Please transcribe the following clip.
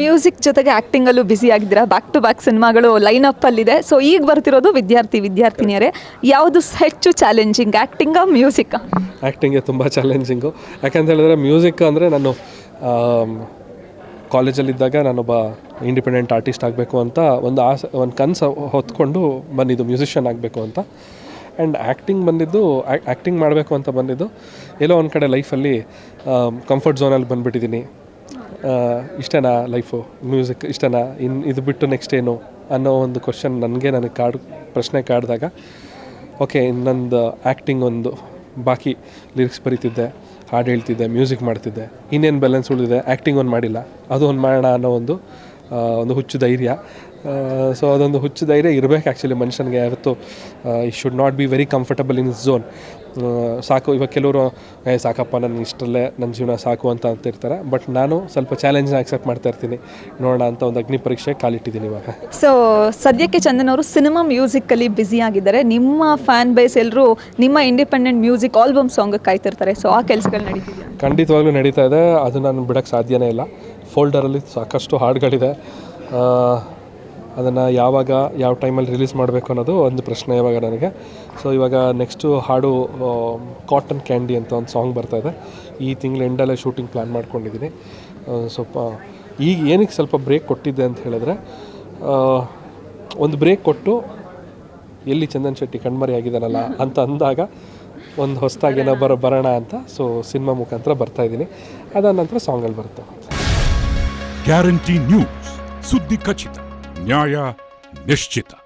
Music ಜೊತೆಗೆ ಆ್ಯಕ್ಟಿಂಗಲ್ಲೂ busy ಆಗಿದ್ದೀರಾ? ಬ್ಯಾಕ್ ಟು ಬ್ಯಾಕ್ ಸಿನಿಮಾಗಳು ಲೈನ್ ಅಪ್ ಅಲ್ಲಿದೆ. ಸೊ ಈಗ ಬರ್ತಿರೋದು ವಿದ್ಯಾರ್ಥಿ, ವಿದ್ಯಾರ್ಥಿನಿಯರೇ. ಯಾವುದು ಹೆಚ್ಚು ಚಾಲೆಂಜಿಂಗ್ ಆ್ಯಕ್ಟಿಂಗಾ ಮ್ಯೂಸಿಕ್ ಆ್ಯಕ್ಟಿಂಗೆ ತುಂಬ ಚಾಲೆಂಜಿಂಗು ಯಾಕಂತ ಹೇಳಿದ್ರೆ ಮ್ಯೂಸಿಕ್ ಅಂದರೆ ನಾನು ಕಾಲೇಜಲ್ಲಿದ್ದಾಗ ನಾನೊಬ್ಬ ಇಂಡಿಪೆಂಡೆಂಟ್ ಆರ್ಟಿಸ್ಟ್ ಆಗಬೇಕು ಅಂತ ಒಂದು ಆಸೆ, ಒಂದು ಕನಸು ಹೊತ್ಕೊಂಡು ಬಂದಿದ್ದು ಮ್ಯೂಸಿಷಿಯನ್ ಆಗಬೇಕು ಅಂತ. ಆ್ಯಂಡ್ ಆ್ಯಕ್ಟಿಂಗ್ ಬಂದಿದ್ದು ಆ್ಯಕ್ಟಿಂಗ್ ಮಾಡಬೇಕು ಅಂತ ಬಂದಿದ್ದು, ಎಲ್ಲೋ ಒಂದು ಕಡೆ ಲೈಫಲ್ಲಿ ಕಂಫರ್ಟ್ ಝೋನಲ್ಲಿ ಬಂದುಬಿಟ್ಟಿದ್ದೀನಿ. ಇಷ್ಟನಾ ಲೈಫು ಮ್ಯೂಸಿಕ್ ಇಷ್ಟನಾ? ಇನ್ನು ಇದು ಬಿಟ್ಟು ನೆಕ್ಸ್ಟ್ ಏನು? ಅನ್ನೋ ಒಂದು ಕ್ವಶನ್ ನನಗೆ ನನಗೆ ಕಾಡ್ ಪ್ರಶ್ನೆ ಕಾಡಿದಾಗ. ಓಕೆ ಇನ್ನೊಂದು ಆ್ಯಕ್ಟಿಂಗ್ ಒಂದು ಬಾಕಿ ಲಿರಿಕ್ಸ್ ಬರೀತಿದ್ದೆ, ಹಾಡು ಹೇಳ್ತಿದ್ದೆ ಮ್ಯೂಸಿಕ್ ಮಾಡ್ತಿದ್ದೆ. ಇನ್ನೇನು ಬ್ಯಾಲೆನ್ಸ್ ಉಳಿದಿದೆ? ಆ್ಯಕ್ಟಿಂಗ್ ಒಂದು ಮಾಡಿಲ್ಲ. ಅದು ಒಂದು ಮಾಡೋಣ ಅನ್ನೋ ಒಂದು ಒಂದು ಹುಚ್ಚು ಧೈರ್ಯ. ಸೊ ಅದೊಂದು ಹುಚ್ಚು ಧೈರ್ಯ ಇರಬೇಕು ಆ್ಯಕ್ಚುಲಿ ಮನುಷ್ಯನಿಗೆ. ಯಾವತ್ತು ಈ should not be very comfortable in zone ಸಾಕು. ಇವಾಗ ಕೆಲವರು ಏ ಸಾಕಪ್ಪ ನನ್ನ ಇಷ್ಟರಲ್ಲೇ ನನ್ನ ಜೀವನ ಸಾಕು ಅಂತ ಅಂತಿರ್ತಾರೆ. ಬಟ್ ನಾನು ಸ್ವಲ್ಪ ಚಾಲೆಂಜ್ನ ಆಕ್ಸೆಪ್ಟ್ ಮಾಡ್ತಾ ಇರ್ತೀನಿ. ನೋಡೋಣ ಅಂತ ಒಂದು ಅಗ್ನಿ ಪರೀಕ್ಷೆ ಕಾಲಿಟ್ಟಿದ್ದೀನಿ ಇವಾಗ. ಸೊ ಸದ್ಯಕ್ಕೆ ಚಂದನ್ ಅವರು ಸಿನಿಮಾ ಮ್ಯೂಸಿಕ್ಕಲ್ಲಿ ಬ್ಯುಸಿ ಆಗಿದ್ದಾರೆ. ನಿಮ್ಮ ಫ್ಯಾನ್ ಬೇಸ್ ಎಲ್ಲರೂ ನಿಮ್ಮ ಇಂಡಿಪೆಂಡೆಂಟ್ ಮ್ಯೂಸಿಕ್ ಆಲ್ಬಮ್ ಸಾಂಗ್ ಕಾಯ್ತಿರ್ತಾರೆ. ಸೊ ಆ ಕೆಲಸಗಳು ನಡೀತಿದೆ ಖಂಡಿತವಾಗ್ಲೂ ನಡೀತಾ ಇದೆ. ಅದು ನಾನು ಬಿಡೋಕ್ಕೆ ಸಾಧ್ಯನೇ ಇಲ್ಲ. ಫೋಲ್ಡರಲ್ಲಿ ಸಾಕಷ್ಟು ಹಾಡುಗಳಿದೆ. ಅದನ್ನು ಯಾವಾಗ ಯಾವ ಟೈಮಲ್ಲಿ ರಿಲೀಸ್ ಮಾಡಬೇಕು ಅನ್ನೋದು ಒಂದು ಪ್ರಶ್ನೆ ಇವಾಗ ನನಗೆ. ಸೊ ಇವಾಗ ನೆಕ್ಸ್ಟು ಹಾಡು ಕಾಟನ್ ಕ್ಯಾಂಡಿ ಅಂತ ಒಂದು ಸಾಂಗ್ ಬರ್ತಾ ಇದೆ. ಈ ತಿಂಗಳು ಎಂಡಲ್ಲೇ ಶೂಟಿಂಗ್ ಪ್ಲ್ಯಾನ್ ಮಾಡ್ಕೊಂಡಿದ್ದೀನಿ ಸ್ವಲ್ಪ ಈಗ ಏನಕ್ಕೆ ಸ್ವಲ್ಪ ಬ್ರೇಕ್ ಕೊಟ್ಟಿದ್ದೆ ಅಂತ ಹೇಳಿದ್ರೆ ಒಂದು ಬ್ರೇಕ್ ಕೊಟ್ಟು ಎಲ್ಲಿ ಚಂದನ್ ಶೆಟ್ಟಿ ಕಣ್ಮರಿ ಆಗಿದ್ದಾನಲ್ಲ ಅಂತ ಅಂದಾಗ ಒಂದು ಹೊಸದಾಗಿ ಏನೋ ಬರೋ ಬರೋಣ ಅಂತ ಸೊ ಸಿನಿಮಾ ಮುಖಾಂತರ ಬರ್ತಾ ಇದ್ದೀನಿ. ಅದಾದ ನಂತರ ಸಾಂಗಲ್ಲಿ ಬರುತ್ತೆ. ಗ್ಯಾರಂಟಿ ನ್ಯೂಸ್ ಸುದ್ದಿ ಖಚಿತ. Няя Нещита.